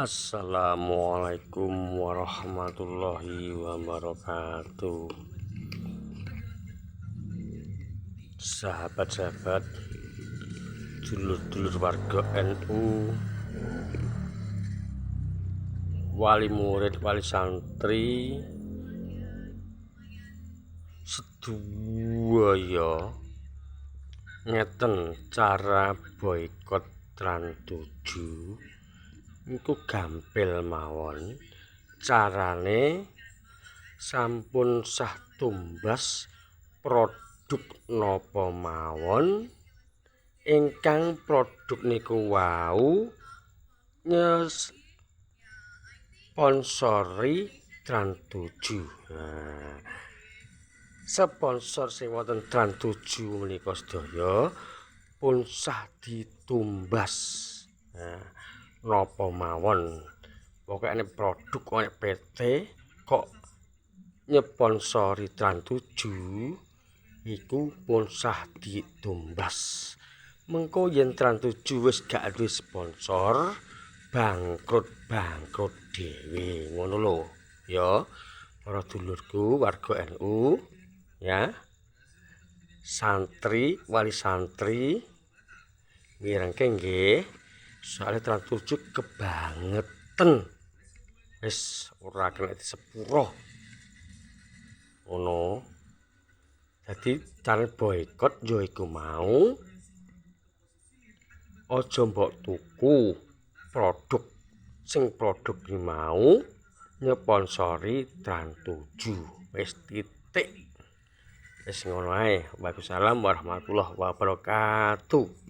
Assalamualaikum warahmatullahi wabarakatuh. Sahabat-sahabat Dulur-dulur warga NU Wali murid, wali santri Seduaya Ngeten cara boykot Trans 7 niku gampil mawon carane sampun sah tumbas produk napa mawon ingkang produk niku wau nyes sponsori Tran 7. Nah, sponsor sing wonten Tran 7 menika sedaya pun sah ditumbas. Nah, napa mawon? Pokoknya produk oleh PT kok nyeponsori tran tujuh iku pun sah ditumbas mengko yen tran tujuh wis gak duwe sponsor bangkrut bangkrut dhewe ngono lho. Ya para dulurku warga NU ya. Santri wali santri mirengke nggih soalnya terang kebangetan. Wis ora kena disepuro. Ngono. Jadi cara boykot yo iku mau. Aja mbok tuku produk sing produk iki mau nyeponsori tran tujuh. Wis titik. Wis ngono ae. Waalaikumsalam warahmatullahi wabarakatuh